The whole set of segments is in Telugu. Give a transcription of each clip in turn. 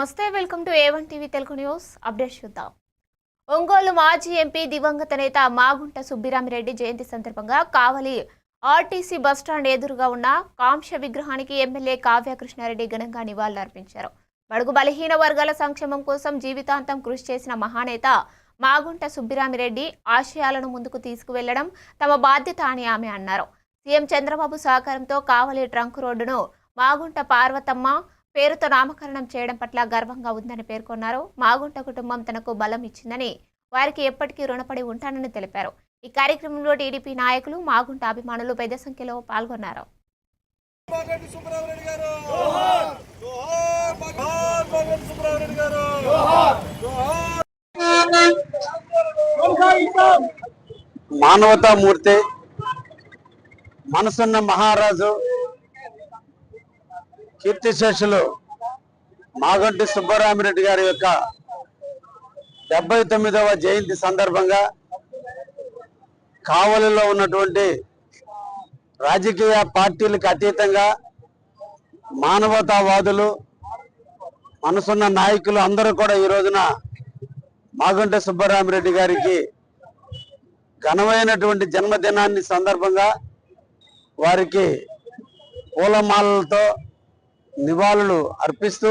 నమస్తే welcome to A one TV Telugu news. Update చూద్దాం. ఒంగోలు మాజీ ఎంపీ దివంగత నేత మాగుంట సుబ్బిరామిరెడ్డి జయంతి సందర్భంగా కావలి ఆర్టీసీ బస్టాండ్ ఎదురుగా ఉన్న కాంక్ష విగ్రహానికి ఎమ్మెల్యే కావ్య కృష్ణారెడ్డి ఘనంగా నివాళులర్పించారు. బడుగు బలహీన వర్గాల సంక్షేమం కోసం జీవితాంతం కృషి చేసిన మహానేత మాగుంట సుబ్బిరామిరెడ్డి ఆశయాలను ముందుకు తీసుకువెళ్ళడం తమ బాధ్యత అని ఆమె అన్నారు. సీఎం చంద్రబాబు సహకారంతో కావలి ట్రంక్ రోడ్డును మాగుంట పార్వతమ్మ పేరుతో నామకరణం చేయడం పట్ల గర్వంగా ఉందని పేర్కొన్నారు. మాగుంట కుటుంబం తనకు బలం ఇచ్చిందని వారికి ఎప్పటికీ రుణపడి ఉంటానని తెలిపారు. ఈ కార్యక్రమంలో టీడీపీ నాయకులు మాగుంట అభిమానులు పెద్ద సంఖ్యలో పాల్గొన్నారు. మానవతామూర్తి మనసున్న మహారాజు కీర్తిశేషులు మాగంటి సుబ్బరామిరెడ్డి గారి యొక్క డెబ్బై తొమ్మిదవ జయంతి సందర్భంగా కావలిలో ఉన్నటువంటి రాజకీయ పార్టీలకు అతీతంగా మానవతావాదులు మనసున్న నాయకులు అందరూ కూడా ఈ రోజున మాగంటి సుబ్బరామిరెడ్డి గారికి ఘనమైనటువంటి జన్మదినాన్ని సందర్భంగా వారికి పూలమాలలతో నివాళులు అర్పిస్తూ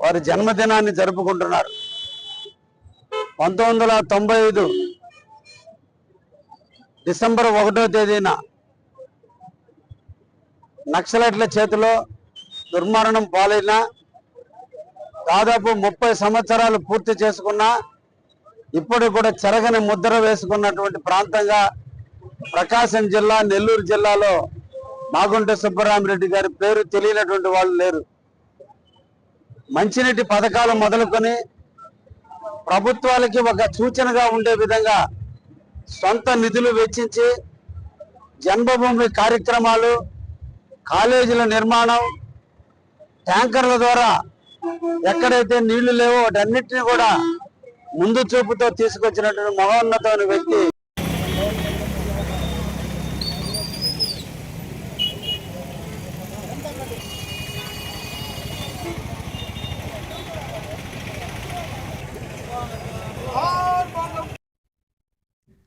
వారి జన్మదినాన్ని జరుపుకుంటున్నారు. పంతొమ్మిది వందల తొంభై ఐదు డిసెంబర్ ఒకటో తేదీన నక్సలైట్ల చేతిలో దుర్మరణం పాలైన దాదాపు ముప్పై సంవత్సరాలు పూర్తి చేసుకున్న ఇప్పుడు కూడా చెరగని ముద్ర వేసుకున్నటువంటి ప్రాంతంగా ప్రకాశం జిల్లా నెల్లూరు జిల్లాలో మాగుంట సుబ్బరామిరెడ్డి గారి పేరు తెలియనటువంటి వాళ్ళు లేరు. మంచినీటి పథకాలు మొదలుకొని ప్రభుత్వాలకి ఒక సూచనగా ఉండే విధంగా సొంత నిధులు వెచ్చించి జన్మభూమి కార్యక్రమాలు కాలేజీల నిర్మాణం ట్యాంకర్ల ద్వారా ఎక్కడైతే నీళ్ళు లేవో వాటన్నిటిని కూడా ముందు చూపుతో తీసుకొచ్చినటువంటి మహోన్నతమైన వ్యక్తి